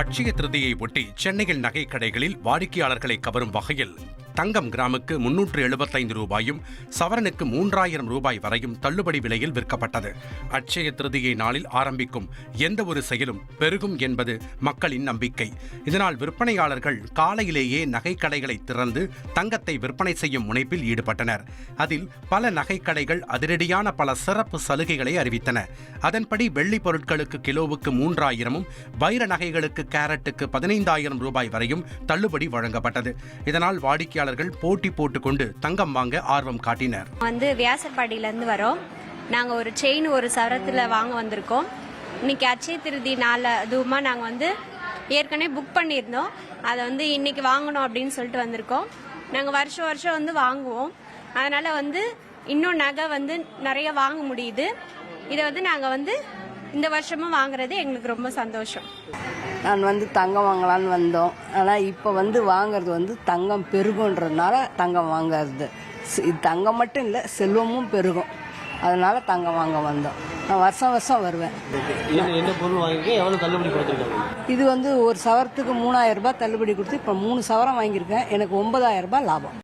அட்சய திருதியை ஒட்டி சென்னையில் நகை கடைகளில் வாடிக்கையாளர்களை கவரும் வகையில் தங்கம் கிராமுக்கு முன்னூற்று எழுபத்தைந்து ரூபாயும் சவரனுக்கு மூன்றாயிரம் ரூபாய் வரையும் தள்ளுபடி விலையில் விற்கப்பட்டது. அட்சய திருதியை நாளில் ஆரம்பிக்கும் எந்த ஒரு செயலும் பெருகும் என்பது மக்களின் நம்பிக்கை. இதனால் விற்பனையாளர்கள் காலையிலேயே நகைக்கடைகளை திறந்து தங்கத்தை விற்பனை செய்யும் முனைப்பில் ஈடுபட்டனர். அதில் பல நகைக்கடைகள் அதிரடியான பல சிறப்பு சலுகைகளை அறிவித்தன. அதன்படி வெள்ளி பொருட்களுக்கு கிலோவுக்கு மூன்றாயிரமும் வைர நகைகளுக்கு கேரட்டுக்கு பதினைந்தாயிரம் ரூபாய் வரையும் தள்ளுபடி வழங்கப்பட்டது. இதனால் வாடிக்கையாளர் வாடிக்கையாளர்கள் போட்டி போட்டுக்கொண்டு தங்கம் வாங்க ஆர்வம் காட்டினர். வந்து வியாசர்பாடியிலேருந்து வரோம். நாங்கள் ஒரு செயின் ஒரு சவரத்தில் வாங்க வந்திருக்கோம். இன்னைக்கு அச்சய திருதி நாள் அதுவுமா நாங்கள் வந்து ஏற்கனவே புக் பண்ணியிருந்தோம். அதை வந்து இன்னைக்கு வாங்கணும் அப்படின்னு சொல்லிட்டு வந்திருக்கோம். நாங்கள் வருஷம் வருஷம் வந்து வாங்குவோம். அதனால் வந்து இன்னும் நகை வந்து நிறைய வாங்க முடியுது. இதை வந்து நாங்கள் வந்து இந்த வருஷமும் வாங்குறது எங்களுக்கு ரொம்ப சந்தோஷம். நான் வந்து தங்கம் வாங்கலான்னு வந்தோம். ஆனால் இப்போ வந்து வாங்குறது வந்து தங்கம் பெருகுன்றதுனால தங்கம் வாங்குறது. தங்கம் மட்டும் இல்லை செல்வமும் பெருகும். அதனால தங்கம் வாங்க வந்தோம். நான் வருஷம் வருஷம் வருவேன். இது வந்து ஒரு சவரத்துக்கு மூணாயிரம் ரூபாய் தள்ளுபடி கொடுத்து இப்போ மூணு சவரம் வாங்கியிருக்கேன். எனக்கு ஒன்பதாயிரம் ரூபாய் லாபம்.